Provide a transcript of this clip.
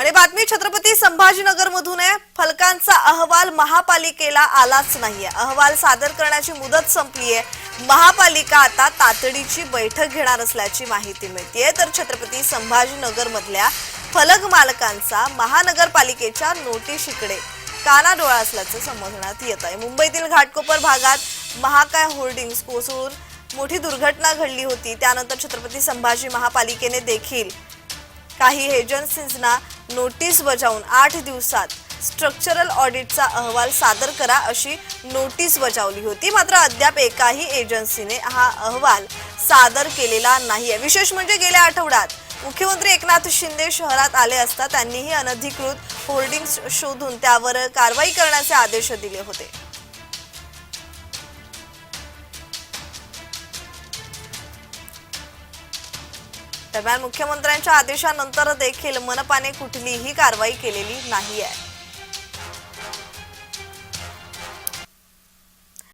आणि बातमी छत्रपती संभाजीनगर मधून आहे. फलकांचा अहवाल महापालिकेला आलाच नाहीये. अहवाल सादर करण्याची मुदत संपली आहे महापालिका आता तातडीची बैठक घेणार असल्याची माहिती मिळतीये. तर छत्रपती संभाजीनगर मधल्या फलक मालकांचा महानगरपालिकेच्या नोटीशीकडे कानाडोळा असल्याचं समजण्यात येत आहे मुंबईतील घाटकोपर भागात महाकाय होर्डिंग्स कोसळून मोठी दुर्घटना घडली होती. त्यानंतर छत्रपती संभाजी महापालिकेने देखील काही एजन्सीजना नोटीस बजावून आठ दिवसात स्ट्रक्चरल ऑडिटचा अहवाल सादर करा अशी नोटीस बजावली होती. मात्र अद्याप एकाही एजन्सीने हा अहवाल सादर केलेला नाही आहे विशेष म्हणजे गेल्या आठवड्यात मुख्यमंत्री एकनाथ शिंदे शहरात आले असता त्यांनीही अनधिकृत होर्डिंग्स शोधून त्यावर कारवाई करण्याचे आदेश दिले होते. दरम्यान मुख्यमंत्र्यांच्या आदेशानंतर देखील मनपाने कुठलीही कारवाई केलेली नाही आहे